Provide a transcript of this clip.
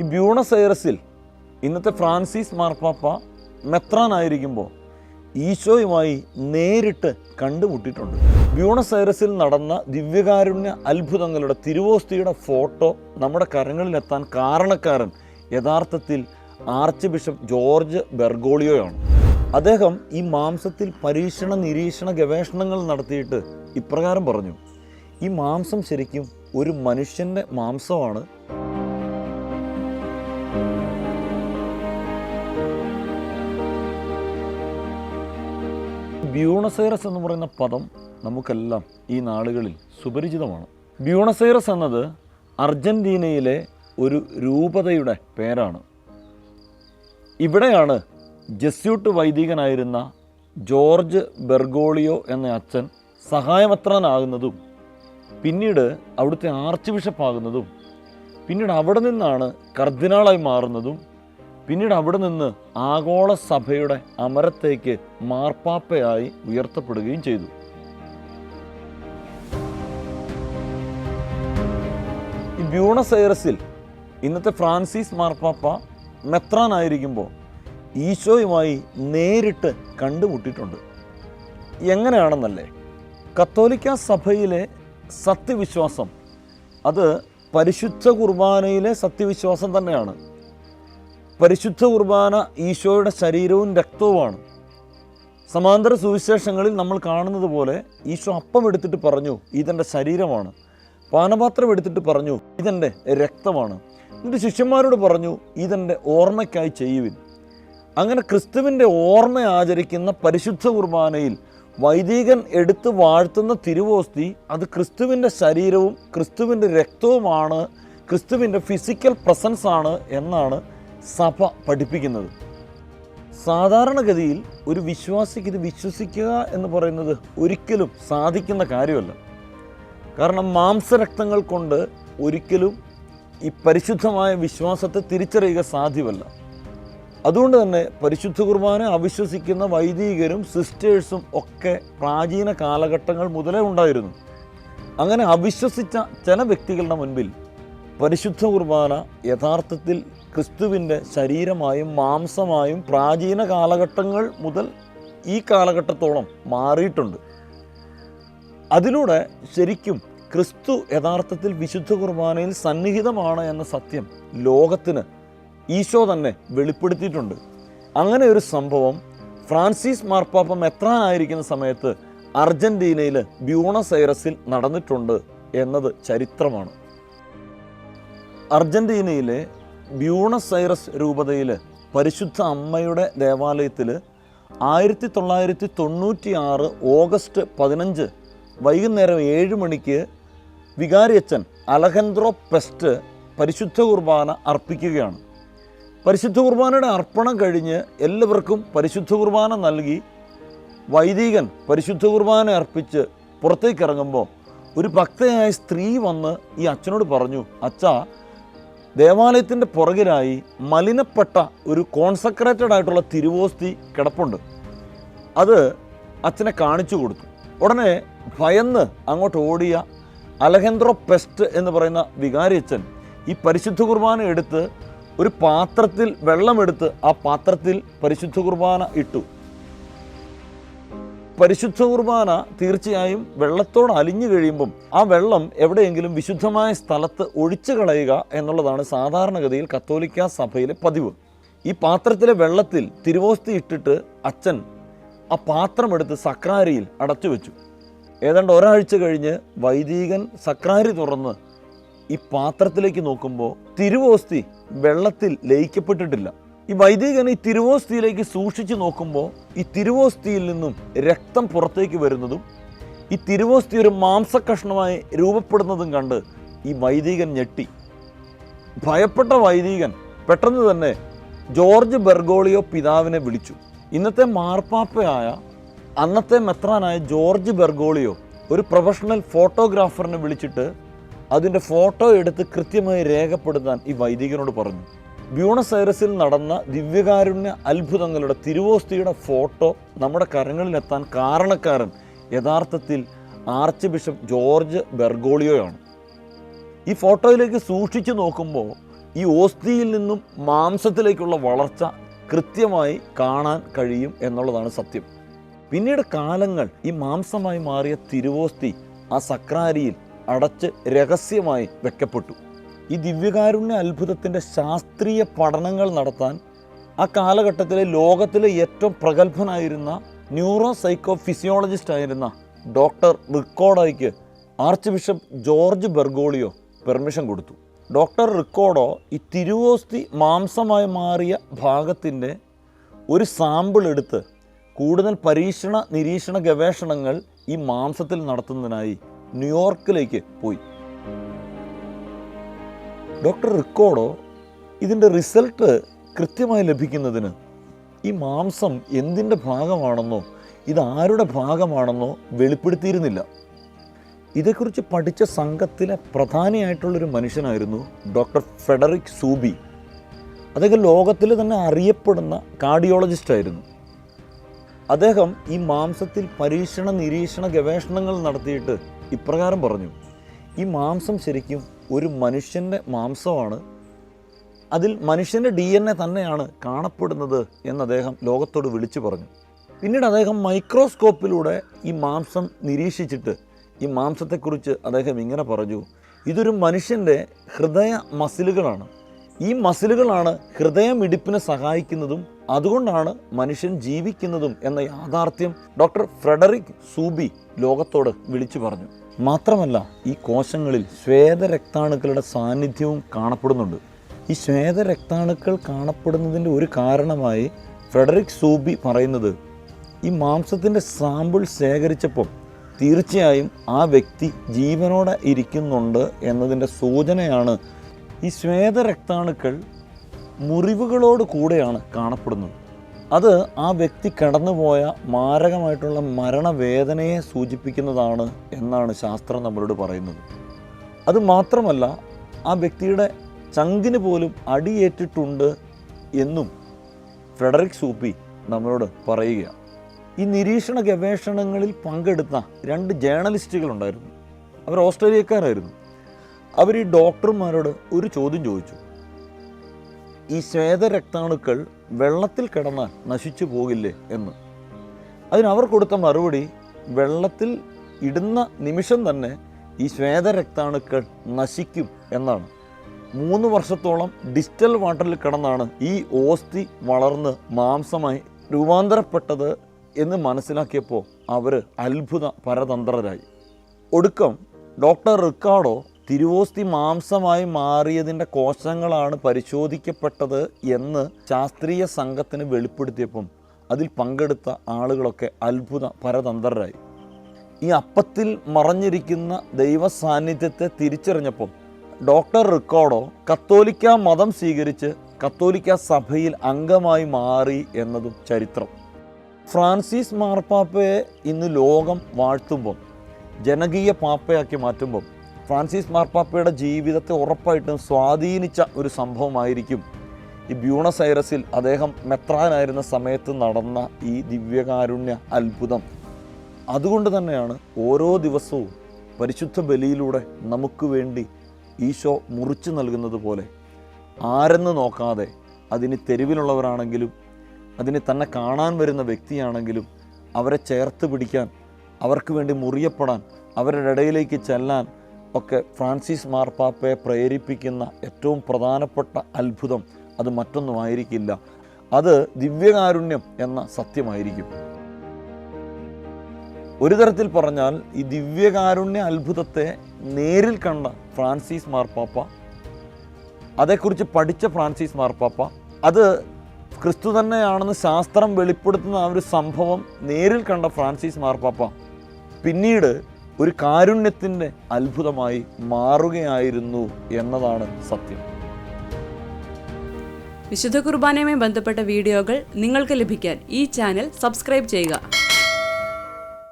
ഈ ബ്യൂണസ് ഐറസിൽ ഇന്നത്തെ ഫ്രാൻസിസ് മാർപ്പാപ്പ മെത്രാനായിരിക്കുമ്പോൾ ഈശോയുമായി നേരിട്ട് കണ്ടുമുട്ടിയിട്ടുണ്ട്. ബ്യൂണസ് ഐറസിൽ നടന്ന ദിവ്യകാരുണ്യ അത്ഭുതങ്ങളുടെ തിരുവോസ്തിയുടെ ഫോട്ടോ നമ്മുടെ കരങ്ങളിലെത്താൻ കാരണക്കാരൻ യഥാർത്ഥത്തിൽ ആർച്ച് ബിഷപ്പ് ജോർജ് ബെർഗോളിയോയാണ്. അദ്ദേഹം ഈ മാംസത്തിൽ പരീക്ഷണ നിരീക്ഷണ ഗവേഷണങ്ങൾ നടത്തിയിട്ട് ഇപ്രകാരം പറഞ്ഞു. ഈ മാംസം ശരിക്കും ഒരു മനുഷ്യന്റെ മാംസമാണ്. ബ്യൂണസൈറസ് എന്ന് പറയുന്ന പദം നമുക്കെല്ലാം ഈ നാളുകളിൽ സുപരിചിതമാണ്. ബ്യൂണസൈറസ് എന്നത് അർജന്റീനയിലെ ഒരു രൂപതയുടെ പേരാണ്. ഇവിടെയാണ് ജസ്യൂട്ട് വൈദികനായിരുന്ന ജോർജ് ബെർഗോളിയോ എന്ന അച്ഛൻ സഹായമത്രനാകുന്നതും പിന്നീട് അവിടുത്തെ ആർച്ച് ബിഷപ്പാകുന്നതും പിന്നീട് അവിടെ നിന്നാണ് കർദിനാളായി മാറുന്നതും പിന്നീട് അവിടെ നിന്ന് ആഗോള സഭയുടെ അമരത്തേക്ക് മാർപ്പാപ്പയായി ഉയർത്തപ്പെടുകയും ചെയ്തു. ഈ ഇന്നത്തെ ഫ്രാൻസിസ് മാർപ്പാപ്പ മെത്രാനായിരിക്കുമ്പോൾ ഈശോയുമായി നേരിട്ട് കണ്ടുമുട്ടിയിട്ടുണ്ട്. എങ്ങനെയാണെന്നല്ലേ? കത്തോലിക്ക സഭയിലെ സത്യവിശ്വാസം അത് പരിശുദ്ധ കുർബാനയിലെ സത്യവിശ്വാസം തന്നെയാണ്. പരിശുദ്ധ കുർബാന ഈശോയുടെ ശരീരവും രക്തവുമാണ്. സമാന്തര സുവിശേഷങ്ങളിൽ നമ്മൾ കാണുന്നത് പോലെ ഈശോ അപ്പം എടുത്തിട്ട് പറഞ്ഞു ഇതെന്റെ ശരീരമാണ്. പാനപാത്രം എടുത്തിട്ട് പറഞ്ഞു ഇതെന്റെ രക്തമാണ്. എന്നിട്ട് ശിഷ്യന്മാരോട് പറഞ്ഞു ഇതെന്റെ ഓർമ്മയ്ക്കായി ചെയ്യുവിൻ. അങ്ങനെ ക്രിസ്തുവിന്റെ ഓർമ്മ ആചരിക്കുന്ന പരിശുദ്ധ കുർബാനയിൽ വൈദികൻ എടുത്ത് വാഴ്ത്തുന്ന തിരുവോസ്തി അത് ക്രിസ്തുവിന്റെ ശരീരവും ക്രിസ്തുവിന്റെ രക്തവുമാണ് ക്രിസ്തുവിന്റെ ഫിസിക്കൽ പ്രസൻസ് ആണ് എന്നാണ് സഭ പഠിപ്പിക്കുന്നത്. സാധാരണഗതിയിൽ ഒരു വിശ്വാസിക്ക് ഇത് വിശ്വസിക്കുക എന്ന് പറയുന്നത് ഒരിക്കലും സാധിക്കുന്ന കാര്യമല്ല. കാരണം മാംസരക്തങ്ങൾ കൊണ്ട് ഒരിക്കലും ഈ പരിശുദ്ധമായ വിശ്വാസത്തെ തിരിച്ചറിയുക സാധ്യമല്ല. അതുകൊണ്ട് തന്നെ പരിശുദ്ധ കുർബാന അവിശ്വസിക്കുന്ന വൈദികരും സിസ്റ്റേഴ്സും ഒക്കെ പ്രാചീന കാലഘട്ടങ്ങൾ മുതലേ ഉണ്ടായിരുന്നു. അങ്ങനെ അവിശ്വസിച്ച ചില വ്യക്തികളുടെ മുൻപിൽ പരിശുദ്ധ കുർബാന യഥാർത്ഥത്തിൽ ക്രിസ്തുവിന്റെ ശരീരമായും മാംസമായും പ്രാചീന കാലഘട്ടങ്ങൾ മുതൽ ഈ കാലഘട്ടത്തോളം മാറിയിട്ടുണ്ട്. അതിലൂടെ ശരിക്കും ക്രിസ്തു യഥാർത്ഥത്തിൽ വിശുദ്ധ കുർബാനയിൽ സന്നിഹിതമാണ് എന്ന സത്യം ലോകത്തിന് ഈശോ തന്നെ വെളിപ്പെടുത്തിയിട്ടുണ്ട്. അങ്ങനെ ഒരു സംഭവം ഫ്രാൻസിസ് മാർപ്പാപ്പ മെത്രാനായിരിക്കുന്ന സമയത്ത് അർജന്റീനയിൽ ബ്യൂണസ് ഐറസിൽ നടന്നിട്ടുണ്ട് എന്നത് ചരിത്രമാണ്. അർജന്റീനയിലെ ബ്യൂണസ് ഐറസ് രൂപതയിൽ പരിശുദ്ധ അമ്മയുടെ ദേവാലയത്തിൽ ആയിരത്തി തൊള്ളായിരത്തി തൊണ്ണൂറ്റി ആറ് ഓഗസ്റ്റ് പതിനഞ്ച് വൈകുന്നേരം ഏഴ് മണിക്ക് വികാരിയച്ചൻ അലഹന്ദ്രോ പെസ്റ്റ് പരിശുദ്ധ കുർബാന അർപ്പിക്കുകയാണ്. പരിശുദ്ധ കുർബാനയുടെ അർപ്പണം കഴിഞ്ഞ് എല്ലാവർക്കും പരിശുദ്ധ കുർബാന നൽകി വൈദികൻ പരിശുദ്ധ കുർബാന അർപ്പിച്ച് പുറത്തേക്ക് ഇറങ്ങുമ്പോൾ ഒരു ഭക്തയായ സ്ത്രീ വന്ന് ഈ അച്ഛനോട് പറഞ്ഞു അച്ഛാ ദേവാലയത്തിന്റെ പുറകിലായി മലിനപ്പെട്ട ഒരു കോൺസെക്രേറ്റഡ് ആയിട്ടുള്ള തിരുവോസ്തി കിടപ്പുണ്ട്. അത് അച്ഛനെ കാണിച്ചു കൊടുത്തു. ഉടനെ ഭയന്ന് അങ്ങോട്ട് ഓടിയ അലഹെന്ദ്രോ പെസ്റ്റ് എന്ന് പറയുന്ന വികാരി അച്ഛൻ ഈ പരിശുദ്ധ കുർബാന എടുത്ത് ഒരു പാത്രത്തിൽ വെള്ളമെടുത്ത് ആ പാത്രത്തിൽ പരിശുദ്ധ കുർബാന ഇട്ടു. പരിശുദ്ധ കുർബാന തീർച്ചയായും വെള്ളത്തോട് അലിഞ്ഞു കഴിയുമ്പം ആ വെള്ളം എവിടെയെങ്കിലും വിശുദ്ധമായ സ്ഥലത്ത് ഒഴിച്ചു കളയുക എന്നുള്ളതാണ് സാധാരണഗതിയിൽ കത്തോലിക്ക സഭയിലെ പതിവ്. ഈ പാത്രത്തിലെ വെള്ളത്തിൽ തിരുവോസ്തി ഇട്ടിട്ട് അച്ഛൻ ആ പാത്രമെടുത്ത് സക്രാരിയിൽ അടച്ചു വെച്ചു. ഏതാണ്ട് ഒരാഴ്ച കഴിഞ്ഞ് വൈദികൻ സക്രാരി തുറന്ന് ഈ പാത്രത്തിലേക്ക് നോക്കുമ്പോൾ തിരുവോസ്തി വെള്ളത്തിൽ ലയിക്കപ്പെട്ടിട്ടില്ല. ഈ വൈദികൻ ഈ തിരുവോസ്തിയിലേക്ക് സൂക്ഷിച്ചു നോക്കുമ്പോൾ ഈ തിരുവോസ്തിയിൽ നിന്നും രക്തം പുറത്തേക്ക് വരുന്നതും ഈ തിരുവോസ്തി ഒരു മാംസകഷ്ണമായി രൂപപ്പെടുന്നതും കണ്ട് ഈ വൈദികൻ ഞെട്ടി. ഭയപ്പെട്ട വൈദികൻ പെട്ടെന്ന് തന്നെ ജോർജ് ബെർഗോളിയോ പിതാവിനെ വിളിച്ചു. ഇന്നത്തെ മാർപ്പാപ്പയായ അന്നത്തെ മെത്രാനായ ജോർജ് ബെർഗോളിയോ ഒരു പ്രൊഫഷണൽ ഫോട്ടോഗ്രാഫറിനെ വിളിച്ചിട്ട് അതിന്റെ ഫോട്ടോ എടുത്ത് കൃത്യമായി രേഖപ്പെടുത്താൻ ഈ വൈദികനോട് പറഞ്ഞു. ബ്യൂണസ് ഐറസിൽ നടന്ന ദിവ്യകാരുണ്യ അത്ഭുതങ്ങളുടെ തിരുവോസ്തിയുടെ ഫോട്ടോ നമ്മുടെ കരങ്ങളിലെത്താൻ കാരണക്കാരൻ യഥാർത്ഥത്തിൽ ആർച്ച് ബിഷപ്പ് ജോർജ് ബെർഗോളിയോയാണ്. ഈ ഫോട്ടോയിലേക്ക് സൂക്ഷിച്ചു നോക്കുമ്പോൾ ഈ ഓസ്തിയിൽ നിന്നും മാംസത്തിലേക്കുള്ള വളർച്ച കൃത്യമായി കാണാൻ കഴിയും എന്നുള്ളതാണ് സത്യം. പിന്നീട് കാലങ്ങൾ ഈ മാംസമായി മാറിയ തിരുവോസ്തി ആ സക്രാരിയിൽ അടച്ച് രഹസ്യമായി വെക്കപ്പെട്ടു. ഈ ദിവ്യകാരുണ്യ അത്ഭുതത്തിന്റെ ശാസ്ത്രീയ പഠനങ്ങൾ നടത്താൻ ആ കാലഘട്ടത്തിലെ ലോകത്തിലെ ഏറ്റവും പ്രഗത്ഭനായിരുന്ന ന്യൂറോ സൈക്കോ ഫിസിയോളജിസ്റ്റ് ആയിരുന്ന ഡോക്ടർ റിക്കോഡോയ്ക്ക് archbishop George Bergoglio permission കൊടുത്തു. ഡോക്ടർ റിക്കോഡോ ഈ തിരുവോസ്തി മാംസമായി മാറിയ ഭാഗത്തിന്റെ ഒരു സാമ്പിൾ എടുത്ത് കൂടുതൽ പരീക്ഷണ നിരീക്ഷണ ഗവേഷണങ്ങൾ ഈ മാംസത്തിൽ നടത്തുന്നതിനായി ന്യൂയോർക്കിലേക്ക് പോയി. ഡോക്ടർ റിക്കോർഡോ ഇതിന്റെ റിസൾട്ട് കൃത്യമായി ലഭിക്കുന്നതിന് ഈ മാംസം എന്തിന്റെ ഭാഗമാണെന്നോ ഇത് ആരുടെ ഭാഗമാണെന്നോ വെളിപ്പെടുത്തിയിരുന്നില്ല. ഇതേക്കുറിച്ച് പഠിച്ച സംഘത്തിലെ പ്രധാനിയായിട്ടുള്ളൊരു മനുഷ്യനായിരുന്നു ഡോക്ടർ ഫെഡറിക് സൂബി. അദ്ദേഹം ലോകത്തിൽ തന്നെ അറിയപ്പെടുന്ന കാർഡിയോളജിസ്റ്റായിരുന്നു അദ്ദേഹം ഈ മാംസത്തിൽ പരീക്ഷണ നിരീക്ഷണ ഗവേഷണങ്ങൾ നടത്തിയിട്ട് ഇപ്രകാരം പറഞ്ഞു. ഈ മാംസം ശരിക്കും ഒരു മനുഷ്യന്റെ മാംസമാണ്. അതിൽ മനുഷ്യന്റെ ഡി എൻ എ തന്നെയാണ് കാണപ്പെടുന്നത് എന്ന് അദ്ദേഹം ലോകത്തോട് വിളിച്ചു പറഞ്ഞു. പിന്നീട് അദ്ദേഹം മൈക്രോസ്കോപ്പിലൂടെ ഈ മാംസം നിരീക്ഷിച്ചിട്ട് ഈ മാംസത്തെക്കുറിച്ച് അദ്ദേഹം ഇങ്ങനെ പറഞ്ഞു. ഇതൊരു മനുഷ്യന്റെ ഹൃദയ മസിലുകളാണ്. ഈ മസിലുകളാണ് ഹൃദയം ഇടിപ്പിനെ സഹായിക്കുന്നതും അതുകൊണ്ടാണ് മനുഷ്യൻ ജീവിക്കുന്നതും എന്ന യാഥാർത്ഥ്യം ഡോക്ടർ ഫ്രെഡറിക് സൂബി ലോകത്തോട് വിളിച്ചു പറഞ്ഞു. മാത്രമല്ല ഈ കോശങ്ങളിൽ ശ്വേതരക്താണുക്കളുടെ സാന്നിധ്യവും കാണപ്പെടുന്നുണ്ട്. ഈ ശ്വേതരക്താണുക്കൾ കാണപ്പെടുന്നതിന്റെ ഒരു കാരണമായി ഫ്രെഡറിക് സൂബി പറയുന്നത് ഈ മാംസത്തിന്റെ സാമ്പിൾ ശേഖരിച്ചപ്പോൾ തീർച്ചയായും ആ വ്യക്തി ജീവനോടെ ഇരിക്കുന്നുണ്ട് എന്നതിന്റെ സൂചനയാണ് ഈ ശ്വേത രക്താണുക്കൾ മുറിവുകളോട് കൂടെയാണ് കാണപ്പെടുന്നത്. അത് ആ വ്യക്തി കടന്നുപോയ മാരകമായിട്ടുള്ള മരണവേദനയെ സൂചിപ്പിക്കുന്നതാണ് എന്നാണ് ശാസ്ത്രം നമ്മളോട് പറയുന്നത്. അത് മാത്രമല്ല ആ വ്യക്തിയുടെ ചങ്കിന് പോലും അടിയേറ്റിട്ടുണ്ട് എന്നും ഫ്രെഡറിക് സൂപ്പി നമ്മളോട് പറയുകയാണ്. ഈ നിരീക്ഷണ ഗവേഷണങ്ങളിൽ പങ്കെടുത്ത രണ്ട് ജേർണലിസ്റ്റുകളുണ്ടായിരുന്നു അവർ ഓസ്ട്രേലിയക്കാരായിരുന്നു. അവർ ഈ ഡോക്ടർമാരോട് ഒരു ചോദ്യം ചോദിച്ചു. ഈ ശ്വേതരക്താണുക്കൾ വെള്ളത്തിൽ കിടന്നാൽ നശിച്ചു പോകില്ലേ എന്ന്. അതിനവർ കൊടുത്ത മറുപടി വെള്ളത്തിൽ ഇടുന്ന നിമിഷം തന്നെ ഈ ശ്വേതരക്താണുക്കൾ നശിക്കും എന്നാണ്. മൂന്ന് വർഷത്തോളം ഡിജിറ്റൽ വാട്ടറിൽ കിടന്നാണ് ഈ ഓസ്തി വളർന്ന് മാംസമായി രൂപാന്തരപ്പെട്ടത് എന്ന് മനസ്സിലാക്കിയപ്പോൾ അവർ അത്ഭുത പരതന്ത്രരായി. ഒടുക്കം ഡോക്ടർ റിക്കാർഡോ തിരുവോസ്തി മാംസമായി മാറിയതിന്റെ കോശങ്ങളാണ് പരിശോധിക്കപ്പെട്ടത് എന്ന് ശാസ്ത്രീയ സംഘത്തിന് വെളിപ്പെടുത്തിയപ്പം അതിൽ പങ്കെടുത്ത ആളുകളൊക്കെ അത്ഭുത പരതന്ത്രരായി. ഈ അപ്പത്തിൽ മറഞ്ഞിരിക്കുന്ന ദൈവ സാന്നിധ്യത്തെ തിരിച്ചറിഞ്ഞപ്പം ഡോക്ടർ റിക്കോർഡോ കത്തോലിക്ക മതം സ്വീകരിച്ച് കത്തോലിക്ക സഭയിൽ അംഗമായി മാറി എന്നതും ചരിത്രം. ഫ്രാൻസിസ് മാർപ്പാപ്പയെ ഇന്ന് ലോകം വാഴ്ത്തുമ്പം ജനകീയ പാപ്പയാക്കി മാറ്റുമ്പം ഫ്രാൻസിസ് മാർപ്പാപ്പയുടെ ജീവിതത്തെ ഉറപ്പായിട്ടും സ്വാധീനിച്ച ഒരു സംഭവമായിരിക്കും. ഈ ബ്യൂണസ് ഐറസിൽ അദ്ദേഹം മെത്രാനായിരുന്ന സമയത്ത് നടന്ന ഈ ദിവ്യകാരുണ്യ അത്ഭുതം. അതുകൊണ്ട് തന്നെയാണ് ഓരോ ദിവസവും പരിശുദ്ധ ബലിയിലൂടെ നമുക്ക് വേണ്ടി ഈശോ മുറിച്ചു നൽകുന്നത് പോലെ. ആരെന്ന് നോക്കാതെ അതിന് തെരുവിലുള്ളവരാണെങ്കിലും അതിന് തന്നെ കാണാൻ വരുന്ന വ്യക്തിയാണെങ്കിലും അവരെ ചേർത്ത് പിടിക്കാൻ അവർക്ക് വേണ്ടി മുറിയപ്പെടാൻ അവരുടെ ഇടയിലേക്ക് ചെല്ലാൻ ഒക്കെ ഫ്രാൻസിസ് മാർപ്പാപ്പയെ പ്രേരിപ്പിക്കുന്ന ഏറ്റവും പ്രധാനപ്പെട്ട അത്ഭുതം അത് മറ്റൊന്നുമായിരിക്കില്ല. അത് ദിവ്യകാരുണ്യം എന്ന സത്യമായിരിക്കും. ഒരു തരത്തിൽ പറഞ്ഞാൽ ഈ ദിവ്യകാരുണ്യ അത്ഭുതത്തെ നേരിൽ കണ്ട ഫ്രാൻസിസ് മാർപ്പാപ്പ അതേക്കുറിച്ച് പഠിച്ച ഫ്രാൻസിസ് മാർപ്പാപ്പ അത് ക്രിസ്തു തന്നെയാണെന്ന് ശാസ്ത്രം വെളിപ്പെടുത്തുന്ന ആ ഒരു സംഭവം നേരിൽ കണ്ട ഫ്രാൻസിസ് മാർപ്പാപ്പ പിന്നീട് ഒരു കാരുണ്യത്തിന്റെ അത്ഭുതമായി മാറുകയായിരുന്നു എന്നതാണ് സത്യം. വിശുദ്ധ കുർബാനയുമായി ബന്ധപ്പെട്ട വീഡിയോകൾ നിങ്ങൾക്ക് ലഭിക്കാൻ ഈ ചാനൽ സബ്സ്ക്രൈബ് ചെയ്യുക.